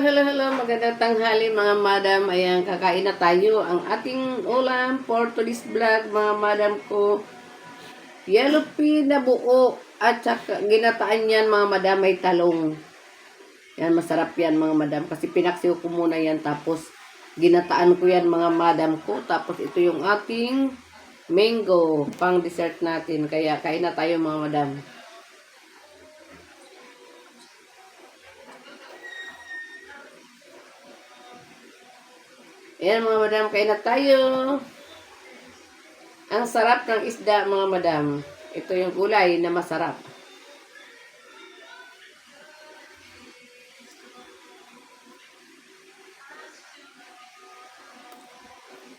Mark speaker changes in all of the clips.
Speaker 1: hello, hello, hello. Magandang tanghali mga madam. Ayan, kakain na tayo. Ang ating ulam for today's vlog, mga madam ko. Yellow pea na buo. At saka ginataan yan mga madam may talong. Yan, masarap yan mga madam. Kasi pinaksiw ko muna yan. Tapos ginataan ko yan mga madam ko. Tapos ito yung ating mango pang dessert natin. Kaya kain na tayo mga madam. Ayan mga madam, kain na tayo. Ang sarap ng isda mga madam. Ito yung gulay na masarap.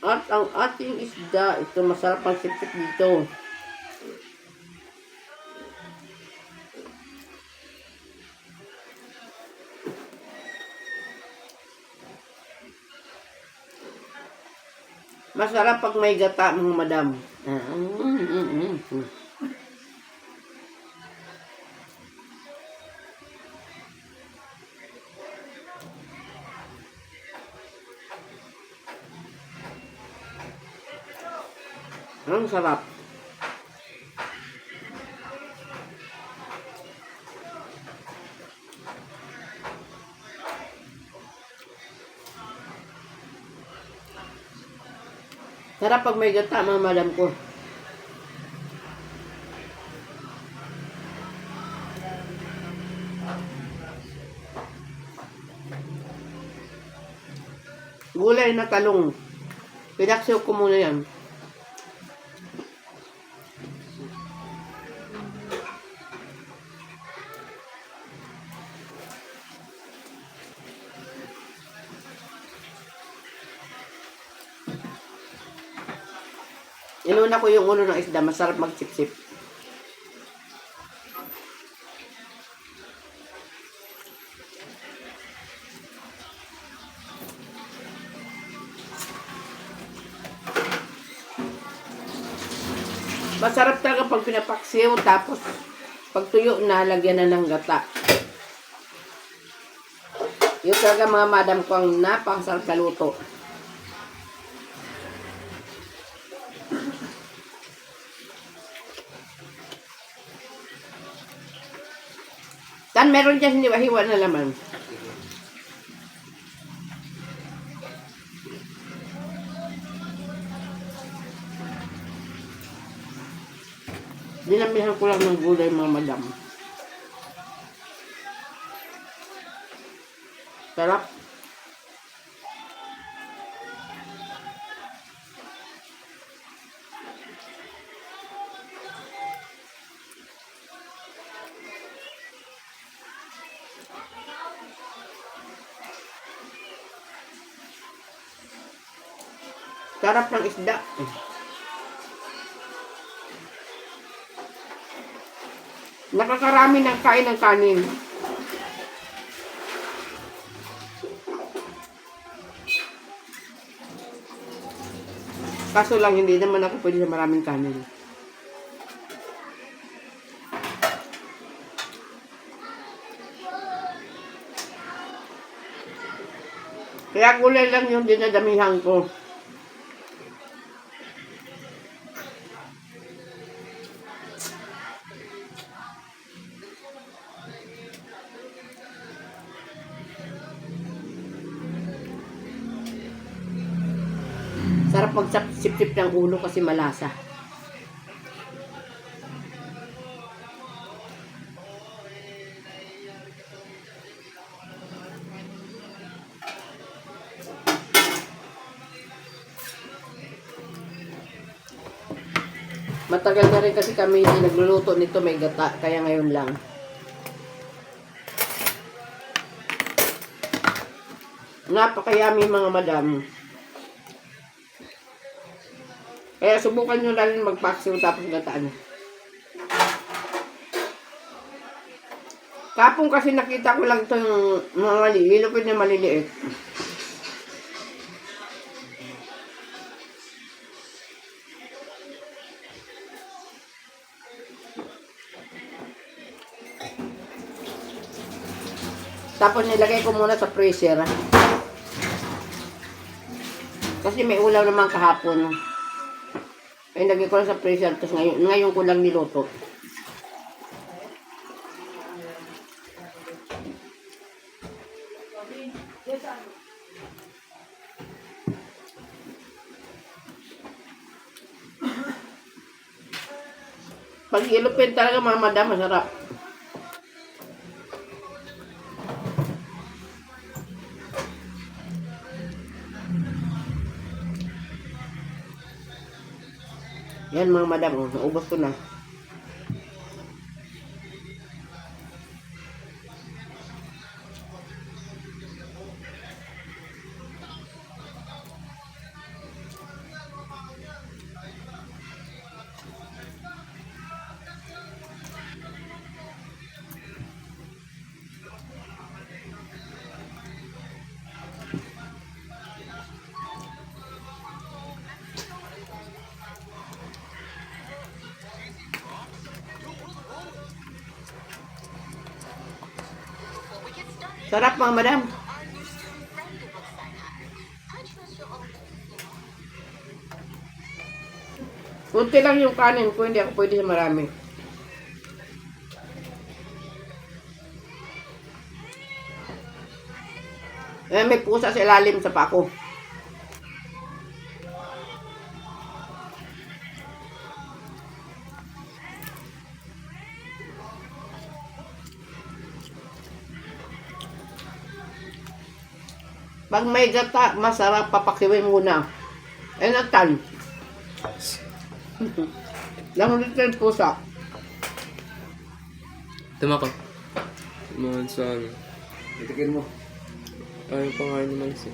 Speaker 1: At ang ating isda, ito masarap ang sipit dito. Masarap pag may gata mga madam. Ah. Ang sarap. Sarap pag may gata mga madam ko. Gulay na talong. Pinaksiw ko muna yan. Inuna ko yung ulo ng isda. Masarap magsipsip. Masarap talaga pag pinapaksiw tapos pag tuyo na, na ng gata. Yung talaga mga madam ko ang napakasarap sa luto. Tan, meron dyan hiniwa-hiwa na laman. Dinamihan ko lang ng gulay mga madam. Sarap. Sarap ng isda. Nakakarami ng kain ng kanin. Kaso lang, hindi naman ako pwede sa maraming kanin. Kaya gulay lang yung dinadamihan ko. Sarap magsip-sip ng ulo kasi malasa. Matagal na rin kasi kami hindi nagluluto nito may gata, kaya ngayon lang. Napakayami mga madam. Kaya subukan nyo na rin magpaksiw tapos gataan. Kapong kasi nakita ko lang itong mga malilipid na maliliit. Tapos nilagay ko muna sa freezer. Kasi may ulam naman kahapon. Ay, lagay ko lang sa freezer. Tapos ngayon, ngayon ko lang niluto. Pag ilupin talaga mga madam, masarap. Yan mga madam, oh, naubos ko na. Sarap mga madam. Kunti lang yung kanin ko, hindi ako pwede sa marami. Eh, may pusa sa ilalim sa pako. Pag may gata, masarap papakiwin muna. Eh, nagtan. Lang little pusa.
Speaker 2: Tama ka. Tumahan sa ano.
Speaker 3: Itikin mo.
Speaker 2: Ayaw pa nga naman siya.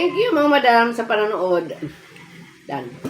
Speaker 1: Thank you mga madam sa panonood. Done.